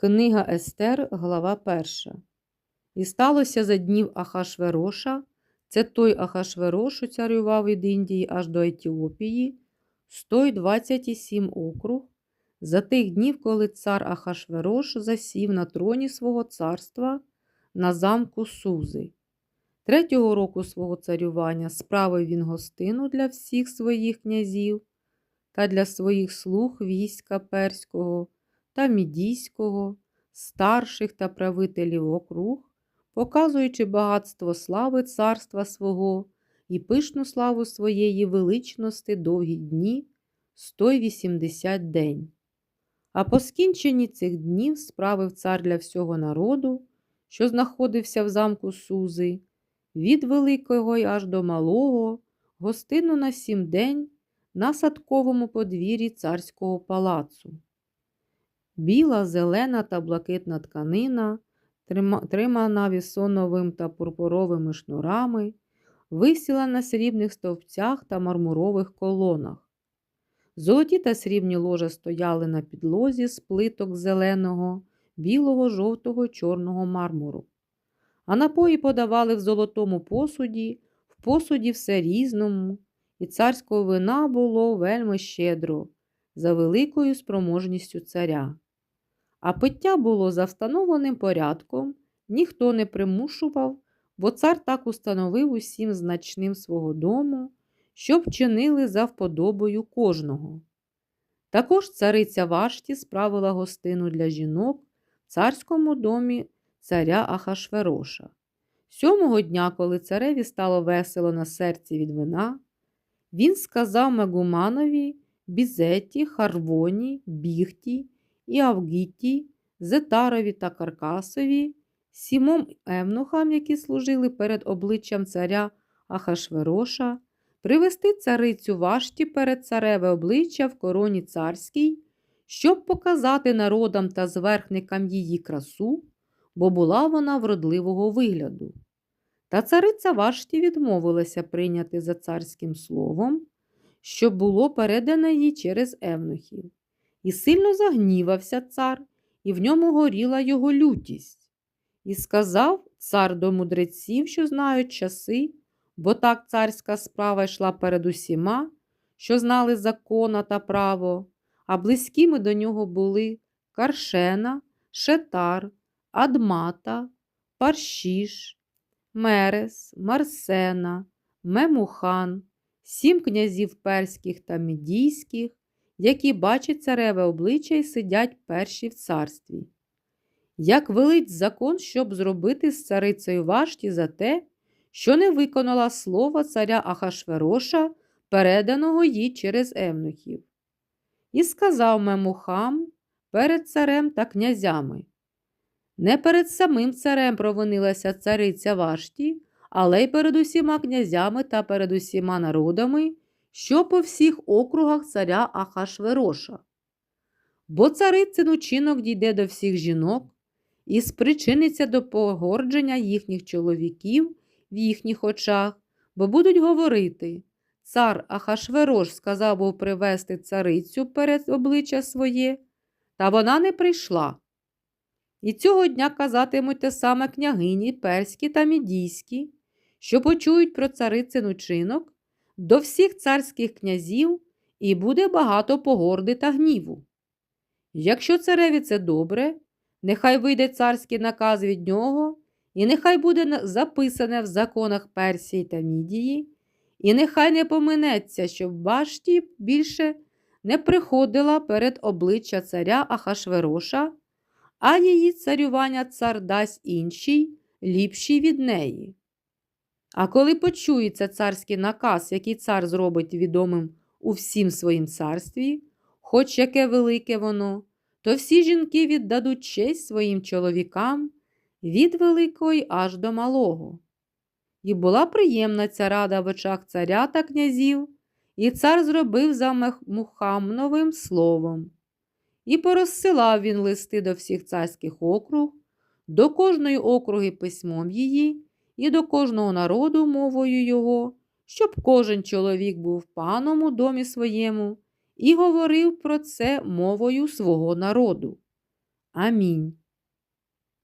Книга Естер, глава 1. І сталося за днів Ахашвероша, це той Ахашверош, що царював від Індії аж до Етіопії, 127 округ, за тих днів, коли цар Ахашверош засів на троні свого царства на замку Сузи. Третього року свого царювання справив він гостину для всіх своїх князів та для своїх слуг війська перського та мідійського, старших та правителів округ, показуючи багатство слави царства свого і пишну славу своєї величності довгі дні 180 день. А по скінченні цих днів справив цар для всього народу, що знаходився в замку Сузи, від великого й аж до малого, гостину на сім день на садковому подвір'ї царського палацу. Біла, зелена та блакитна тканина, тримана вісоновим та пурпуровими шнурами, висіла на срібних стовпцях та мармурових колонах. Золоті та срібні ложа стояли на підлозі з плиток зеленого, білого, жовтого чорного мармуру. А напої подавали в золотому посуді, в посуді все різному, і царського вина було вельми щедро, за великою спроможністю царя. А пиття було за встановленим порядком, ніхто не примушував, бо цар так установив усім значним свого дому, щоб чинили за вподобою кожного. Також цариця Вашті справила гостину для жінок в царському домі царя Ахашвероша. Сьомого дня, коли цареві стало весело на серці від вина, він сказав Мегуманові, Бізеті, Харвоні, Біхті і Авгіті, Зетарові та Каркасові, сімом емнухам, які служили перед обличчям царя Ахашвероша, привести царицю Вашті перед цареве обличчя в короні царській, щоб показати народам та зверхникам її красу, бо була вона вродливого вигляду. Та цариця Вашті відмовилася прийняти за царським словом, що було передане їй через евнухів. І сильно загнівався цар, і в ньому горіла його лютість. І сказав цар до мудреців, що знають часи, бо так царська справа йшла перед усіма, що знали закона та право, а близькими до нього були Каршена, Шетар, Адмата, Паршіш, Мерес, Марсена, Мемухан, сім князів перських та мідійських, які бачать цареве обличчя і сидять перші в царстві. Як велить закон, щоб зробити з царицею Вашті за те, що не виконала слово царя Ахашвероша, переданого їй через евнухів. І сказав Мемухам перед царем та князями. Не перед самим царем провинилася цариця Вашті, але й перед усіма князями та перед усіма народами, що по всіх округах царя Ахашвероша. Бо царицин учинок дійде до всіх жінок і спричиниться до погордження їхніх чоловіків в їхніх очах, бо будуть говорити цар Ахашверош сказав був привести царицю перед обличчя своє, та вона не прийшла. І цього дня казатимуть те саме княгині перські та мідійські, що почують про царицин учинок до всіх царських князів і буде багато погорди та гніву. Якщо цареві це добре, нехай вийде царський наказ від нього, і нехай буде записане в законах Персії та Мідії, і нехай не поминеться, щоб башті більше не приходила перед обличчя царя Ахашвероша, а її царювання цар дасть іншій, ліпшій від неї. А коли почується царський наказ, який цар зробить відомим у всім своїм царстві, хоч яке велике воно, то всі жінки віддадуть честь своїм чоловікам від великої аж до малого. І була приємна ця рада в очах царя та князів, і цар зробив за Мухамновим словом. І порозсилав він листи до всіх царських округ, до кожної округи письмом її і до кожного народу мовою його, щоб кожен чоловік був паном у домі своєму і говорив про це мовою свого народу. Амінь.